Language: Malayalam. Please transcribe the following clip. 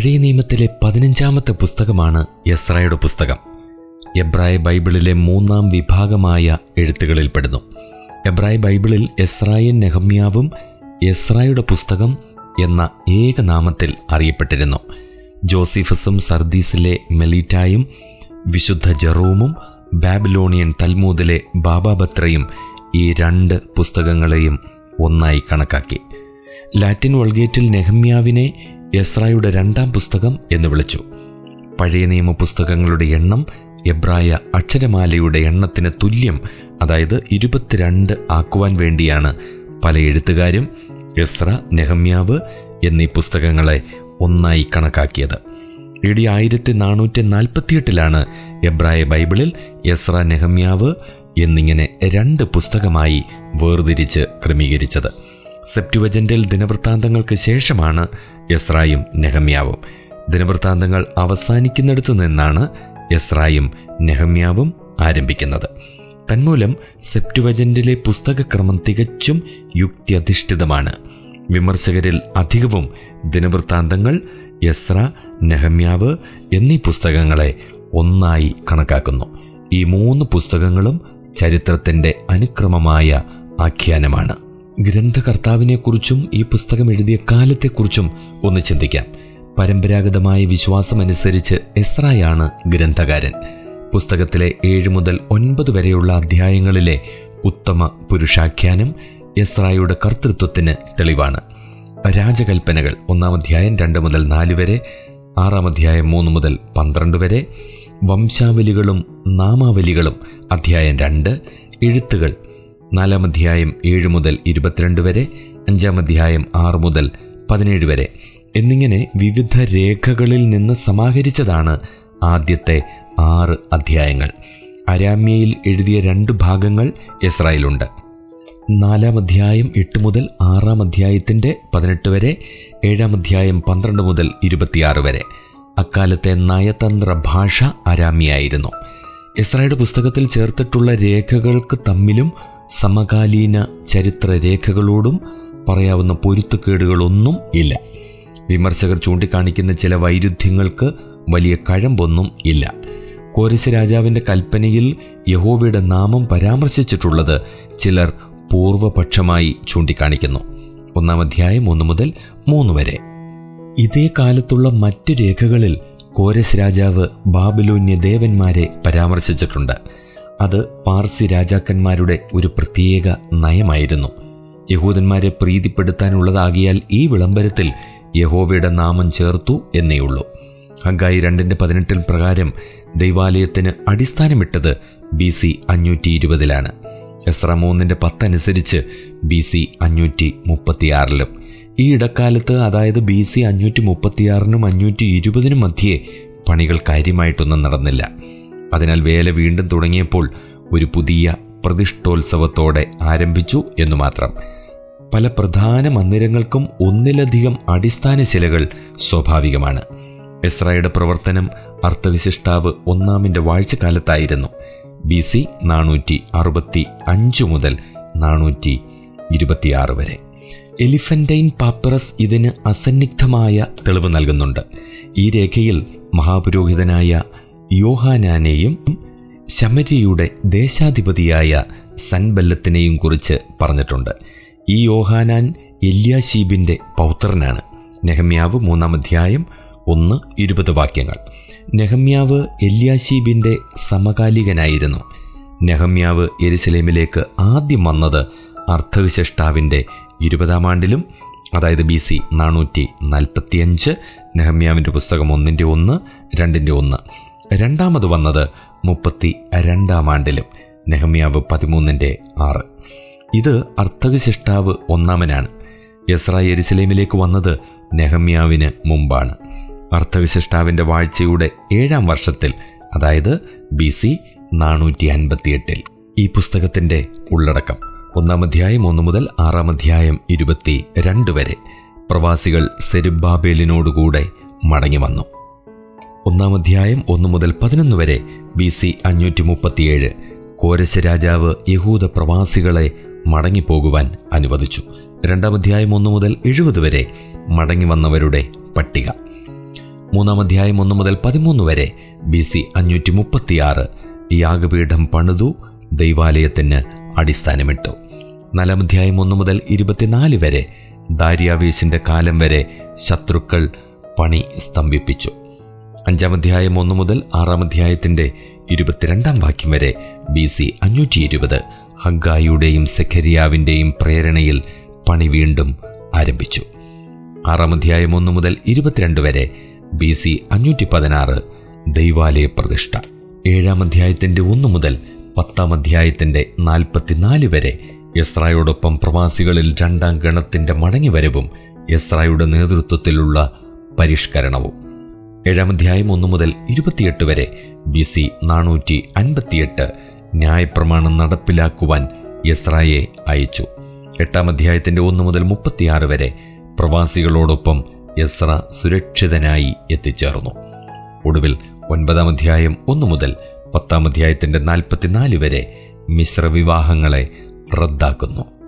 പഴയ നിയമത്തിലെ പതിനഞ്ചാമത്തെ പുസ്തകമാണ് എസ്രായുടെ പുസ്തകം. എബ്രായ ബൈബിളിലെ മൂന്നാം വിഭാഗമായ എഴുത്തുകളിൽപ്പെടുന്നു എബ്രായ ബൈബിളിൽ എസ്രായൻ നെഹമ്യാവും എസ്രായുടെ പുസ്തകം എന്ന ഏകനാമത്തിൽ അറിയപ്പെട്ടിരുന്നു. ജോസിഫസും സർദീസിലെ മെലീറ്റായും വിശുദ്ധ ജെറോമും ബാബിലോണിയൻ തൽമൂദിലെ ബാബാബത്രയും ഈ രണ്ട് പുസ്തകങ്ങളെയും ഒന്നായി കണക്കാക്കി. ലാറ്റിൻ വൾഗേറ്റിൽ നെഹമ്യാവിനെ എസ്രായുടെ രണ്ടാം പുസ്തകം എന്ന് വിളിച്ചു. പഴയ നിയമ പുസ്തകങ്ങളുടെ എണ്ണം എബ്രായ അക്ഷരമാലയുടെ എണ്ണത്തിന് തുല്യം അതായത് ഇരുപത്തിരണ്ട് ആക്കുവാൻ വേണ്ടിയാണ്. പല എഴുത്തുകാരും എസ്ര നെഹമ്യാവ് എന്നീ പുസ്തകങ്ങളെ ഒന്നായി കണക്കാക്കിയത്. ഇടി ആയിരത്തി നാനൂറ്റി നാൽപ്പത്തിയെട്ടിലാണ് എബ്രായ ബൈബിളിൽ എസ്ര നെഹമ്യാവ് എന്നിങ്ങനെ രണ്ട് പുസ്തകമായി വേർതിരിച്ച് ക്രമീകരിച്ചത്. സെപ്റ്റുവജന്റൽ ദിനവൃത്താന്തങ്ങൾക്ക് ശേഷമാണ് എസ്രായും നെഹമ്യാവും. ദിനവൃത്താന്തങ്ങൾ അവസാനിക്കുന്നിടത്തു നിന്നാണ് എസ്രായും നെഹമ്യാവും ആരംഭിക്കുന്നത്. തന്മൂലം സെപ്റ്റുവജന്റിലെ പുസ്തകക്രമം തികച്ചും യുക്തിയധിഷ്ഠിതമാണ്. വിമർശകരിൽ അധികവും ദിനവൃത്താന്തങ്ങൾ യസ്ര നെഹമ്യാവ് എന്നീ പുസ്തകങ്ങളെ ഒന്നായി കണക്കാക്കുന്നു. ഈ മൂന്ന് പുസ്തകങ്ങളും ചരിത്രത്തിന്റെ അനുക്രമമായ ആഖ്യാനമാണ്. ഗ്രന്ഥകർത്താവിനെക്കുറിച്ചും ഈ പുസ്തകം എഴുതിയ കാലത്തെക്കുറിച്ചും ഒന്ന് ചിന്തിക്കാം. പരമ്പരാഗതമായ വിശ്വാസമനുസരിച്ച് എസ്രായാണ് ഗ്രന്ഥകാരൻ. പുസ്തകത്തിലെ ഏഴ് മുതൽ ഒൻപത് വരെയുള്ള അധ്യായങ്ങളിലെ ഉത്തമ പുരുഷാഖ്യാനം എസ്രായുടെ കർത്തൃത്വത്തിന് തെളിവാണ്. രാജകൽപ്പനകൾ ഒന്നാം അധ്യായം രണ്ട് മുതൽ നാല് വരെ ആറാം അധ്യായം മൂന്ന് മുതൽ പന്ത്രണ്ട് വരെ വംശാവലികളും നാമാവലികളും അധ്യായം രണ്ട് എഴുത്തുകൾ നാലാം അധ്യായം ഏഴ് മുതൽ ഇരുപത്തിരണ്ട് വരെ അഞ്ചാം അധ്യായം ആറ് മുതൽ പതിനേഴ് വരെ. എന്നിങ്ങനെ വിവിധ രേഖകളിൽ നിന്ന് സമാഹരിച്ചതാണ് ആദ്യത്തെ ആറ് അധ്യായങ്ങൾ. അരാമ്യയിൽ എഴുതിയ രണ്ട് ഭാഗങ്ങൾ ഇസ്രായേലുണ്ട് നാലാം അധ്യായം എട്ട് മുതൽ ആറാം അധ്യായത്തിന്റെ പതിനെട്ട് വരെ ഏഴാം അധ്യായം പന്ത്രണ്ട് മുതൽ ഇരുപത്തിയാറ് വരെ. അക്കാലത്തെ നയതന്ത്ര ഭാഷ അരാമിയായിരുന്നു ഇസ്രായേൽ പുസ്തകത്തിൽ ചേർത്തിട്ടുള്ള രേഖകൾക്ക് തമ്മിലും സമകാലീന ചരിത്ര രേഖകളോടും പറയാവുന്ന പൊരുത്തക്കേടുകളൊന്നും ഇല്ല. വിമർശകർ ചൂണ്ടിക്കാണിക്കുന്ന ചില വൈരുദ്ധ്യങ്ങൾക്ക് വലിയ കഴമ്പൊന്നും ഇല്ല. കോരശ രാജാവിന്റെ കൽപ്പനയിൽ യഹോബയുടെ നാമം പരാമർശിച്ചിട്ടുള്ളത് ചിലർ പൂർവപക്ഷമായി ചൂണ്ടിക്കാണിക്കുന്നു. ഒന്നാം അധ്യായം ഒന്ന് മുതൽ മൂന്ന് വരെ. ഇതേ കാലത്തുള്ള മറ്റു രേഖകളിൽ കോരസ് രാജാവ് ബാബിലോന്യ ദേവന്മാരെ പരാമർശിച്ചിട്ടുണ്ട്. അത് പാർസി രാജാക്കന്മാരുടെ ഒരു പ്രത്യേക നയമായിരുന്നു. യഹൂദന്മാരെ പ്രീതിപ്പെടുത്താനുള്ളതാകിയാൽ ഈ വിളംബരത്തിൽ യഹോവയുടെ നാമം ചേർത്തു എന്നേയുള്ളൂ ഹഗായി രണ്ടിന്റെ പതിനെട്ടിൽ പ്രകാരം ദൈവാലയത്തിന് അടിസ്ഥാനമിട്ടത് ബി സി അഞ്ഞൂറ്റി ഇരുപതിലാണ് എസ്ര മൂന്നിന്റെ പത്തനുസരിച്ച് ബി സി അഞ്ഞൂറ്റി മുപ്പത്തിയാറിലും ഈ ഇടക്കാലത്ത് അതായത് ബി സി അഞ്ഞൂറ്റി മുപ്പത്തിയാറിനും അഞ്ഞൂറ്റി ഇരുപതിനും മധ്യേ പണികൾ കാര്യമായിട്ടൊന്നും നടന്നില്ല. അതിനാൽ വേല വീണ്ടും തുടങ്ങിയപ്പോൾ ഒരു പുതിയ പ്രതിഷ്ഠോത്സവത്തോടെ ആരംഭിച്ചു എന്നു മാത്രം. പല പ്രധാന മന്ദിരങ്ങൾക്കും ഒന്നിലധികം അടിസ്ഥാന ശിലകൾ സ്വാഭാവികമാണ്. എസ്രയുടെ പ്രവർത്തനം അർത്ഥവിശിഷ്ടാവ് ഒന്നാമിന്റെ വാഴ്ചക്കാലത്തായിരുന്നു. ബി സി നാനൂറ്റി അറുപത്തി അഞ്ച് മുതൽ നാനൂറ്റി ഇരുപത്തിയാറ് വരെ. എലിഫന്റൈൻ പാപ്പറസ് ഇതിന് അസന്നിഗ്ധമായ തെളിവ് നൽകുന്നുണ്ട്. ഈ രേഖയിൽ മഹാപുരോഹിതനായ യോഹാനാനെയും ശമരിയുടെ ദേശാധിപതിയായ സൻബല്ലത്തിനെയും കുറിച്ച് പറഞ്ഞിട്ടുണ്ട്. ഈ യോഹാനാൻ എല്യാശീബിന്റെ പൗത്രനാണ്. നെഹമ്യാവ് മൂന്നാം അധ്യായം ഒന്ന് ഇരുപത് വാക്യങ്ങൾ. നെഹമ്യാവ് എല്യാശീബിന്റെ സമകാലികനായിരുന്നു. നെഹമ്യാവ് എരുസലേമിലേക്ക് ആദ്യം വന്നത് അർത്ഥവിശിഷ്ടാവിന്റെ ഇരുപതാം ആണ്ടിലും അതായത് ബി സി നാനൂറ്റി നാൽപ്പത്തിയഞ്ച് നെഹമ്യാവിന്റെ പുസ്തകം ഒന്നിന്റെ ഒന്ന് രണ്ടിന്റെ ഒന്ന്. രണ്ടാമത് വന്നത് മുപ്പത്തി രണ്ടാം ആണ്ടിലും നെഹമ്യാവ് പതിമൂന്നിന്റെ ആറ്. ഇത് അർത്ഥവിശിഷ്ടാവ് ഒന്നാമനാണ്. യസ്ര യെരുസലേമിലേക്ക് വന്നത് നെഹമ്യാവിന് മുമ്പാണ്. അർത്ഥവിശിഷ്ടാവിന്റെ വാഴ്ചയുടെ ഏഴാം വർഷത്തിൽ അതായത് ബി സി നാനൂറ്റി അൻപത്തിയെട്ടിൽ ഈ പുസ്തകത്തിന്റെ ഉള്ളടക്കം ഒന്നാം അധ്യായം ഒന്ന് മുതൽ ആറാം അധ്യായം ഇരുപത്തി രണ്ട് വരെ പ്രവാസികൾ സെരുബാബേലിനോടുകൂടെ മടങ്ങി വന്നു. ഒന്നാം അധ്യായം ഒന്ന് മുതൽ പതിനൊന്ന് വരെ ബി സി അഞ്ഞൂറ്റി മുപ്പത്തിയേഴ്. കോരശ രാജാവ് യഹൂദ പ്രവാസികളെ മടങ്ങിപ്പോകുവാൻ അനുവദിച്ചു. രണ്ടാം അധ്യായം ഒന്ന് മുതൽ എഴുപത് വരെ മടങ്ങി വന്നവരുടെ പട്ടിക. മൂന്നാം അധ്യായം ഒന്ന് മുതൽ പതിമൂന്ന് വരെ ബി സി അഞ്ഞൂറ്റി മുപ്പത്തിയാറ്. യാഗപീഠം പണിതു ദൈവാലയത്തിന് അടിസ്ഥാനമിട്ടു. നാലാം അധ്യായം ഒന്ന് മുതൽ ഇരുപത്തിനാല് വരെ ദാര്യാവേശിന്റെ കാലം വരെ ശത്രുക്കൾ പണി സ്തംഭിപ്പിച്ചു. അഞ്ചാം അധ്യായം ഒന്ന് മുതൽ ആറാം അധ്യായത്തിന്റെ ഇരുപത്തിരണ്ടാം വാക്യം വരെ ബി സി അഞ്ഞൂറ്റി ഇരുപത് ഹഗ്ഗായുടെയും സെഖരിയാവിന്റെയും പ്രേരണയിൽ പണി വീണ്ടും ആരംഭിച്ചു. ആറാം അധ്യായം ഒന്ന് മുതൽ ഇരുപത്തിരണ്ട് വരെ ബി സി അഞ്ഞൂറ്റി പതിനാറ് ദൈവാലയ പ്രതിഷ്ഠ. ഏഴാം അധ്യായത്തിന്റെ ഒന്ന് മുതൽ പത്താം അധ്യായത്തിന്റെ നാൽപ്പത്തിനാല് വരെ യസ്രായോടൊപ്പം പ്രവാസികളിൽ രണ്ടാം ഗണത്തിന്റെ മടങ്ങിവരവും യസ്രായുടെ നേതൃത്വത്തിലുള്ള പരിഷ്കരണവും. ഏഴാം അധ്യായം ഒന്ന് മുതൽ ഇരുപത്തിയെട്ട് വരെ ബി സി നാനൂറ്റി അൻപത്തിയെട്ട് ന്യായപ്രമാണം നടപ്പിലാക്കുവാൻ യസ്രായെ അയച്ചു. എട്ടാം അധ്യായത്തിന്റെ ഒന്ന് മുതൽ മുപ്പത്തിയാറ് വരെ പ്രവാസികളോടൊപ്പം യസ്ര സുരക്ഷിതനായി എത്തിച്ചേർന്നു. ഒടുവിൽ ഒൻപതാം അധ്യായം ഒന്ന് മുതൽ പത്താം അധ്യായത്തിന്റെ നാൽപ്പത്തിനാല് വരെ മിശ്രവിവാഹങ്ങളെ റദ്ദാക്കുന്നു.